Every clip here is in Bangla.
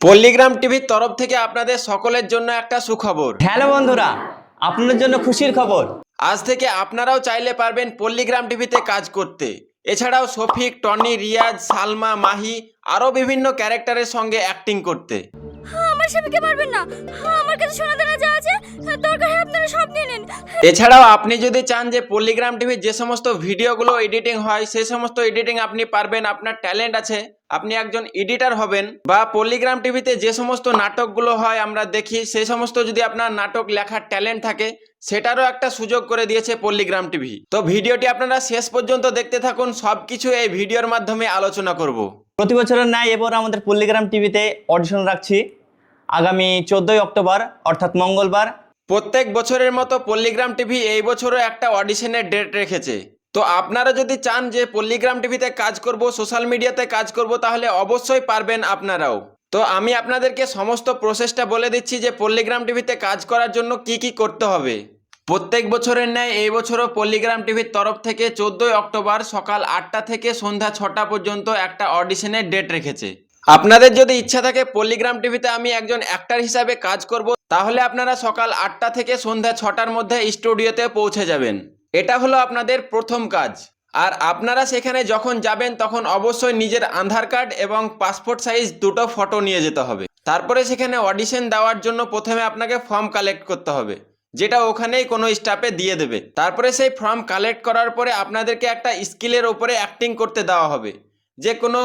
পল্লীগ্রাম টিভির তরফ থেকে আপনাদের সকলের জন্য একটা সুখবর। হ্যালো বন্ধুরা আপনাদের জন্য খুশির খবর। আজ থেকে আপনারাও চাইলে পারবেন পল্লীগ্রাম টিভিতে কাজ করতে। এছাড়াও শফিক টনি রিয়াজ সালমা মাহি আরও বিভিন্ন ক্যারেক্টারের সঙ্গে অ্যাক্টিং করতে। হ্যাঁ, আমার স্বামীকে মারবেন না। হ্যাঁ, আমার কাছে সোনা দানা যা আছে হ্যাঁ, দরকার হয় আপনারা সব নিয়ে নিন। এছাড়াও আপনি যদি চান যে পল্লীগ্রাম টিভির যে সমস্ত ভিডিওগুলো এডিটিং হয় সেই সমস্ত এডিটিং আপনি পারবেন আপনার ট্যালেন্ট আছে। আপনি একজন এডিটার হবেন বা পল্লীগ্রাম টিভিতে যে সমস্ত নাটকগুলো হয় আমরা দেখি সেই সমস্ত যদি আপনার নাটক লেখার ট্যালেন্ট থাকে সেটারও একটা সুযোগ করে দিয়েছে পল্লীগ্রাম টিভি তো ভিডিওটি আপনারা শেষ পর্যন্ত দেখতে থাকুন সবকিছু এই ভিডিওর মাধ্যমে আলোচনা করব। প্রতি বছরের ন্যায় এবার আমাদের পল্লীগ্রাম টিভিতে অডিশন রাখছি। আগামী চোদ্দই অক্টোবর অর্থাৎ মঙ্গলবার। প্রত্যেক বছরের মতো পল্লীগ্রাম টিভি এই বছরও একটা অডিশনের ডেট রেখেছে। তো আপনারা যদি চান যে পল্লীগ্রাম টিভিতে কাজ করব সোশ্যাল মিডিয়াতে কাজ করব, তাহলে অবশ্যই পারবেন আপনারাও। তো আমি আপনাদেরকে সমস্ত প্রসেসটা বলে দিচ্ছি যে পল্লীগ্রাম টিভিতে কাজ করার জন্য কি কি করতে হবে। প্রত্যেক বছরের ন্যায় এই বছরও পল্লীগ্রাম টিভির তরফ থেকে চোদ্দোই অক্টোবর সকাল আটটা থেকে সন্ধ্যা ছটা পর্যন্ত একটা অডিশনের ডেট রেখেছে। আপনাদের যদি ইচ্ছা থাকে পল্লীগ্রাম টিভিতে আমি একজন অ্যাক্টার হিসাবে কাজ করব, তাহলে আপনারা সকাল আটটা থেকে সন্ধ্যা ছটার মধ্যে স্টুডিওতে পৌঁছে যাবেন। এটা হলো আপনাদের প্রথম কাজ। আর আপনারা সেখানে যখন যাবেন, তখন অবশ্যই নিজের আধার কার্ড এবং পাসপোর্ট সাইজ দুটো ফটো নিয়ে যেতে হবে। তারপরে সেখানে অডিশন দেওয়ার জন্য প্রথমে আপনাকে ফর্ম কালেক্ট করতে হবে, যেটা ওখানেই কোনো স্টাফে দিয়ে দেবে। তারপরে সেই ফর্ম কালেক্ট করার পরে আপনাদেরকে একটা স্কিলের ওপরে অ্যাক্টিং করতে দেওয়া হবে। যে কোনো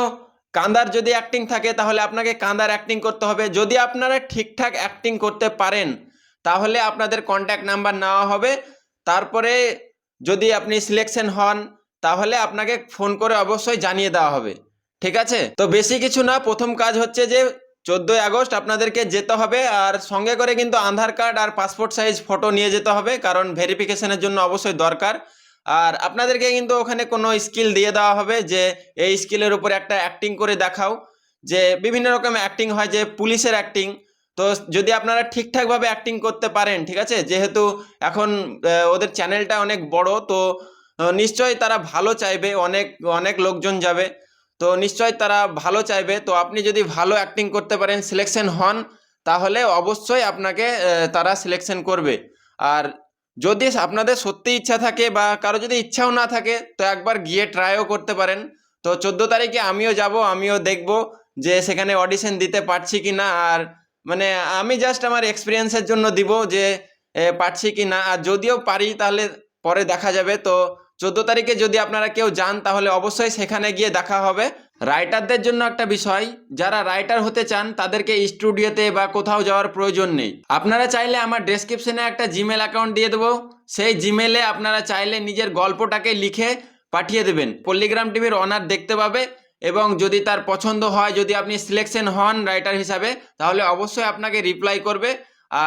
কান্দার যদি অ্যাক্টিং থাকে, তাহলে আপনাকে কান্দার অ্যাক্টিং করতে হবে। যদি আপনারা ঠিকঠাক অ্যাক্টিং করতে পারেন, তাহলে আপনাদের কন্ট্যাক্ট নাম্বার নেওয়া হবে। তারপরে যদি আপনি সিলেকশন হন, তাহলে আপনাকে ফোন করে অবশ্যই জানিয়ে দেওয়া হবে। ঠিক আছে? তো বেশি কিছু না, প্রথম কাজ হচ্ছে যে, চোদ্দোই আগস্ট আপনাদেরকে যেতে হবে, আর সঙ্গে করে কিন্তু আধার কার্ড আর পাসপোর্ট সাইজ ফটো নিয়ে যেতে হবে, কারণ ভেরিফিকেশনের জন্য অবশ্যই দরকার। আর আপনাদেরকে কিন্তু ওখানে কোনো স্কিল দিয়ে দেওয়া হবে যে, এই স্কিলের উপরে একটা অ্যাক্টিং করে দেখাও। যে, বিভিন্ন রকম অ্যাক্টিং হয়, যে, পুলিশের অ্যাক্টিং তো যদি আপনারা ঠিকঠাকভাবে অ্যাক্টিং করতে পারেন, ঠিক আছে? যেহেতু এখন ওদের চ্যানেলটা অনেক বড়, তো নিশ্চয়ই তারা ভালো চাইবে, অনেক অনেক লোকজন যাবে। তো নিশ্চয়ই তারা ভালো চাইবে। তো আপনি যদি ভালো অ্যাক্টিং করতে পারেন সিলেকশন হন, তাহলে অবশ্যই আপনাকে তারা সিলেকশন করবে। আর যদি আপনাদের সত্যি ইচ্ছা থাকে বা কারও যদি ইচ্ছাও না থাকে, তো একবার গিয়ে ট্রাইও করতে পারেন। তো চোদ্দ তারিখে আমিও যাব, আমিও দেখব যে সেখানে অডিশন দিতে পারছি কি না আর মানে আমি জাস্ট আমার এক্সপিরিয়েন্সের জন্য দিব যে পারছি কি না। আর যদিও পারি, তাহলে পরে দেখা যাবে। তো চোদ্দ তারিখে যদি আপনারা কেউ যান, তাহলে অবশ্যই সেখানে গিয়ে দেখা হবে। রাইটারদের জন্য একটা বিষয়, যারা রাইটার হতে চান, তাদেরকে স্টুডিওতে বা কোথাও যাওয়ার প্রয়োজন নেই। আপনারা চাইলে আমার ডেসক্রিপশনে একটা জিমেল অ্যাকাউন্ট দিয়ে দেবো। সেই জিমেলে আপনারা চাইলে নিজের গল্পটাকে লিখে পাঠিয়ে দেবেন। পল্লীগ্রাম টিভির অনার দেখতে পাবে। এবং যদি তার পছন্দ হয়, যদি আপনি সিলেকশন হন রাইটার হিসাবে, তাহলে অবশ্যই আপনাকে রিপ্লাই করবে।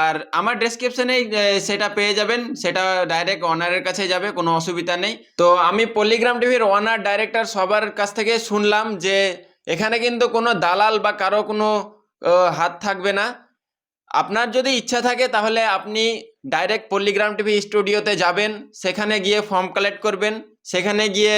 আর আমার ডেসক্রিপশনেই সেটা পেয়ে যাবেন। সেটা ডাইরেক্ট অনারের কাছে যাবে, কোনো অসুবিধা নেই। তো আমি পল্লীগ্রাম টিভির ওনার ডাইরেক্টর সবার কাছ থেকে শুনলাম যে, এখানে কিন্তু কোনো দালাল বা কারও কোনো হাত থাকবে না। আপনার যদি ইচ্ছা থাকে, তাহলে আপনি ডাইরেক্ট পল্লীগ্রাম টিভি স্টুডিওতে যাবেন। সেখানে গিয়ে ফর্ম কালেক্ট করবেন। সেখানে গিয়ে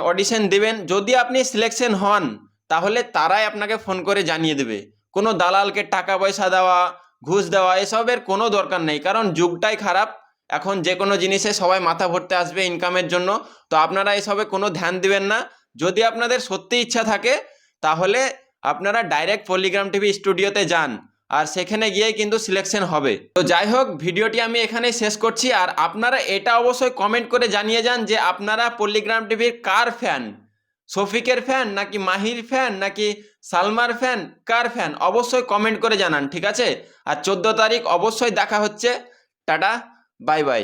অডিশন দেবেন। যদি আপনি সিলেকশন হন, তাহলে তারাই আপনাকে ফোন করে জানিয়ে দেবে। কোনো দালালকে টাকা পয়সা দেওয়া, ঘুষ দেওয়া, এসবের কোনো দরকার নেই। কারণ যুগটাই খারাপ। এখন যে কোনো জিনিসে সবাই মাথা ভরতে আসবে ইনকামের জন্য। তো আপনারা এসবে কোনো ধ্যান দিবেন না। যদি আপনাদের সত্যি ইচ্ছা থাকে, তাহলে আপনারা ডাইরেক্ট পলিগ্রাম টিভি স্টুডিওতে যান। আর সেখানে গিয়ে কিন্তু সিলেকশন হবে। তো যাই হোক, ভিডিওটি আমি এখানেই শেষ করছি। আর আপনারা এটা অবশ্যই কমেন্ট করে জানিয়ে যান যে আপনারা পল্লিগ্রাম টিভির কার ফ্যান শফিকের ফ্যান নাকি মাহির ফ্যান নাকি সালমার ফ্যান কার ফ্যান অবশ্যই কমেন্ট করে জানান, ঠিক আছে? আর চোদ্দ তারিখ অবশ্যই দেখা হচ্ছে। Tata bye bye